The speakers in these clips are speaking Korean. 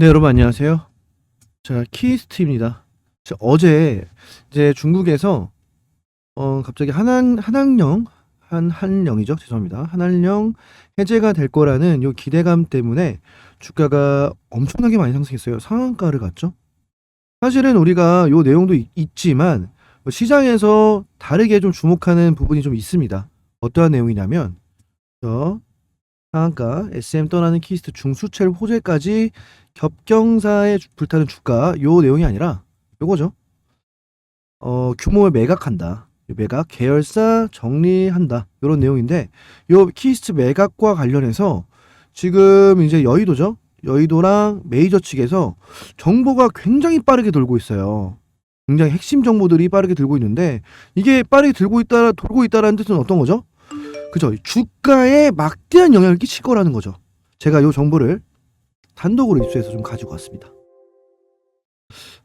네, 여러분 안녕하세요. 자, 키스트입니다. 자, 어제 이제 중국에서 어 갑자기 한한 한한령 한 한령이죠. 죄송합니다. 한한령 해제가 될 거라는 요 기대감 때문에 주가가 엄청나게 많이 상승했어요. 상한가를 갔죠. 사실은 우리가 요 내용도 있, 있지만 시장에서 다르게 좀 주목하는 부분이 좀 있습니다. 어떠한 내용이냐면 저 상한가 SM 떠나는 키스트 중수첼 호재까지 겹경사에 주- 불타는 주가 요 내용이 아니라 요거죠. 어 규모를 매각한다. 요 매각 계열사 정리한다. 요런 내용인데 요 키스트 매각과 관련해서 지금 이제 여의도죠. 여의도랑 메이저 측에서 정보가 굉장히 빠르게 돌고 있어요. 굉장히 핵심 정보들이 빠르게 들고 있는데 이게 빠르게 들고 있다 돌고 있다라는 뜻은 어떤 거죠? 그죠? 주가에 막대한 영향을 끼칠 거라는 거죠. 제가 요 정보를 단독으로 입수해서 좀 가지고 왔습니다.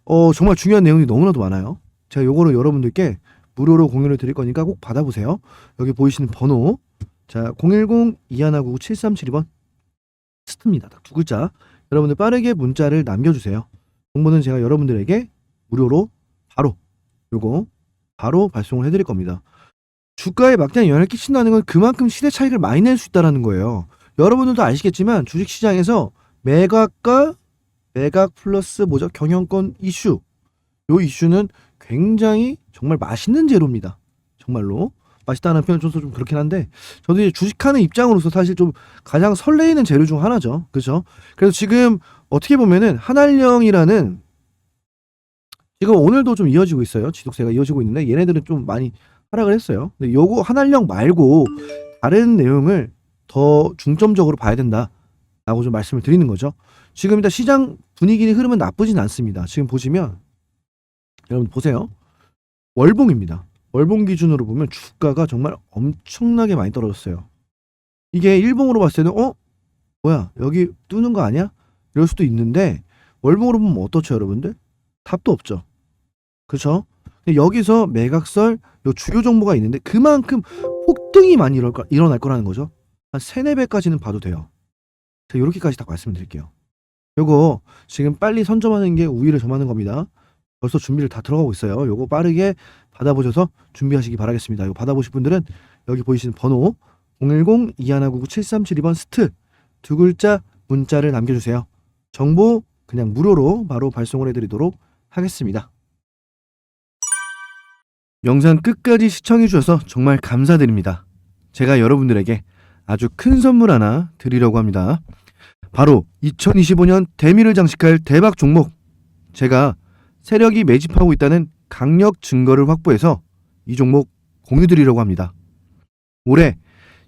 어, 정말 중요한 내용이 너무나도 많아요. 제가 요거를 여러분들께 무료로 공유를 드릴 거니까 꼭 받아보세요. 여기 보이시는 번호. 자, 010-2199-7372번. 스트입니다. 딱 두 글자. 여러분들 빠르게 문자를 남겨주세요. 정보는 제가 여러분들에게 무료로 바로 요거 바로 발송을 해드릴 겁니다. 주가에 막대한 영향을 끼친다는 건 그만큼 시대 차익을 많이 낼 수 있다는 거예요. 여러분들도 아시겠지만 주식시장에서 매각과 매각 플러스 뭐죠? 경영권 이슈. 요 이슈는 굉장히 정말 맛있는 재료입니다. 정말로. 맛있다는 표현 좀, 좀 그렇긴 한데 저도 이제 주식하는 입장으로서 사실 좀 가장 설레이는 재료 중 하나죠. 그렇죠? 그래서 지금 어떻게 보면은 한알령이라는 지금 오늘도 좀 이어지고 있어요. 지속세가 이어지고 있는데 얘네들은 좀 많이 하락을 했어요. 근데 요거 한알령 말고 다른 내용을 더 중점적으로 봐야 된다라고 좀 말씀을 드리는 거죠. 지금 일단 시장 분위기 흐름은 나쁘진 않습니다. 지금 보시면 여러분 보세요. 월봉입니다. 월봉 기준으로 보면 주가가 정말 엄청나게 많이 떨어졌어요. 이게 일봉으로 봤을 때는 어 뭐야 여기 뜨는 거 아니야? 이럴 수도 있는데 월봉으로 보면 어떻죠 여러분들? 답도 없죠. 그렇죠? 여기서 매각설 요 주요 정보가 있는데 그만큼 폭등이 많이 일어날, 거, 일어날 거라는 거죠. 한 세네 배까지는 봐도 돼요. 제가 이렇게까지 딱 말씀드릴게요. 요거 지금 빨리 선점하는 게 우위를 점하는 겁니다. 벌써 준비를 다 들어가고 있어요. 요거 빠르게 받아보셔서 준비하시기 바라겠습니다. 이거 받아보실 분들은 여기 보이시는 번호 010-2199-7372번 스트 두 글자 문자를 남겨주세요. 정보 그냥 무료로 바로 발송을 해드리도록 하겠습니다. 영상 끝까지 시청해주셔서 정말 감사드립니다. 제가 여러분들에게 아주 큰 선물 하나 드리려고 합니다. 바로 2025년 대미를 장식할 대박 종목. 제가 세력이 매집하고 있다는 강력 증거를 확보해서 이 종목 공유 드리려고 합니다. 올해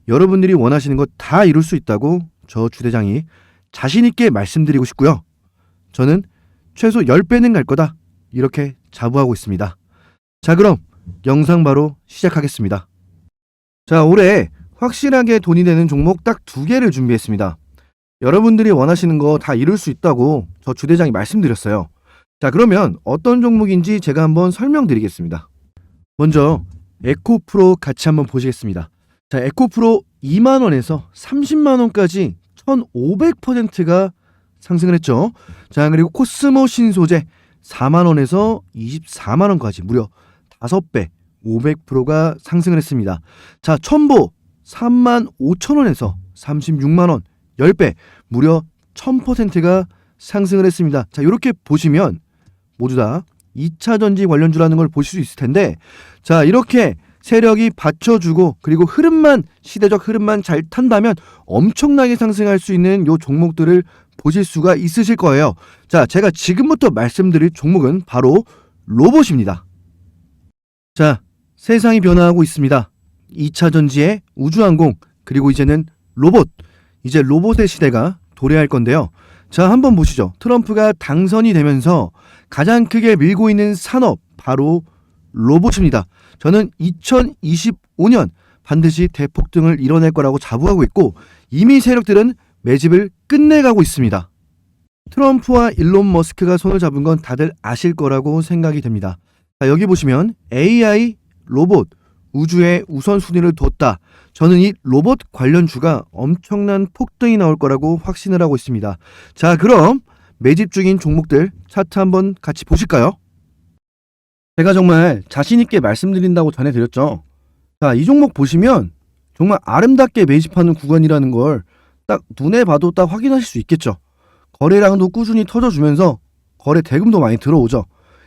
여러분들이 원하시는 것 다 이룰 수 있다고 저 주대장이 자신있게 말씀드리고 싶고요. 저는 최소 10배는 갈 거다. 이렇게 자부하고 있습니다. 자, 그럼 영상 바로 시작하겠습니다. 자, 올해 확실하게 돈이 되는 종목 딱 두 개를 준비했습니다. 여러분들이 원하시는 거 다 이룰 수 있다고 저 주대장이 말씀드렸어요. 자, 그러면 어떤 종목인지 제가 한번 설명드리겠습니다. 먼저 에코프로 같이 한번 보시겠습니다. 자, 에코프로 2만 원에서 30만 원까지 1,500%가 상승을 했죠. 자, 그리고 코스모 신소재 4만 원에서 24만 원까지 무려 5배 500%가 상승을 했습니다. 자, 첨보 3만 5천 원에서 36만 원 10배 무려 1000%가 상승을 했습니다. 자, 이렇게 보시면 모두 다 2차 전지 관련주라는 걸 보실 수 있을 텐데 자, 이렇게 세력이 받쳐주고 그리고 흐름만 시대적 흐름만 잘 탄다면 엄청나게 상승할 수 있는 요 종목들을 보실 수가 있으실 거예요. 자, 제가 지금부터 말씀드릴 종목은 바로 로봇입니다. 자, 세상이 변화하고 있습니다. 2차 전지의 우주항공 그리고 이제는 로봇 이제 로봇의 시대가 도래할 건데요. 자, 한번 보시죠. 트럼프가 당선이 되면서 가장 크게 밀고 있는 산업 바로 로봇입니다. 저는 2025년 반드시 대폭등을 이뤄낼 거라고 자부하고 있고 이미 세력들은 매집을 끝내가고 있습니다. 트럼프와 일론 머스크가 손을 잡은 건 다들 아실 거라고 생각이 됩니다. 자, 여기 보시면 AI, 로봇, 우주에 우선순위를 뒀다. 저는 이 로봇 관련 주가 엄청난 폭등이 나올 거라고 확신을 하고 있습니다. 자, 그럼 매집 중인 종목들 차트 한번 같이 보실까요? 제가 정말 자신있게 말씀드린다고 전해드렸죠. 자, 이 종목 보시면 정말 아름답게 매집하는 구간이라는 걸 딱 눈에 봐도 딱 확인하실 수 있겠죠. 거래량도 꾸준히 터져주면서 거래 대금도 많이 들어오죠.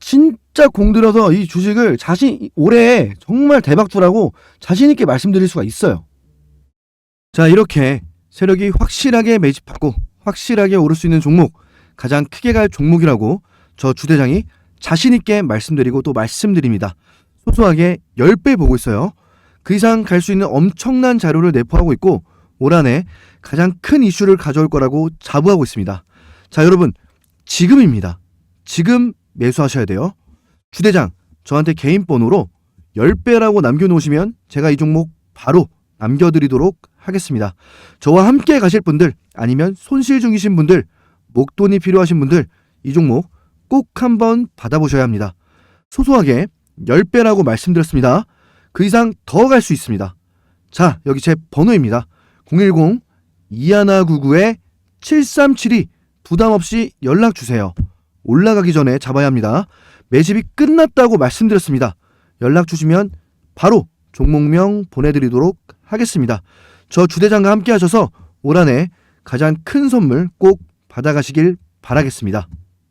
진짜 공들여서 이 주식을 자신 올해 정말 대박주라고 자신 있게 말씀드릴 수가 있어요. 자, 이렇게 세력이 확실하게 매집하고 확실하게 오를 수 있는 종목, 가장 크게 갈 종목이라고 저 주대장이 자신 있게 말씀드리고 또 말씀드립니다. 소소하게 10배 보고 있어요. 그 이상 갈 수 있는 엄청난 자료를 내포하고 있고 올 한해 가장 큰 이슈를 가져올 거라고 자부하고 있습니다. 자, 여러분 지금입니다. 지금 매수하셔야 돼요. 주대장 저한테 개인 번호로 10배라고 남겨놓으시면 제가 이 종목 바로 남겨드리도록 하겠습니다. 저와 함께 가실 분들 아니면 손실 중이신 분들 목돈이 필요하신 분들 이 종목 꼭 한번 받아보셔야 합니다. 소소하게 10배라고 말씀드렸습니다. 그 이상 더 갈 수 있습니다. 자, 여기 제 번호입니다. 010-2199-7372 부담 없이 연락 주세요. 올라가기 전에 잡아야 합니다. 매집이 끝났다고 말씀드렸습니다. 연락 주시면 바로 종목명 보내드리도록 하겠습니다. 저 주대장과 함께 하셔서 올 한해 가장 큰 선물 꼭 받아가시길 바라겠습니다.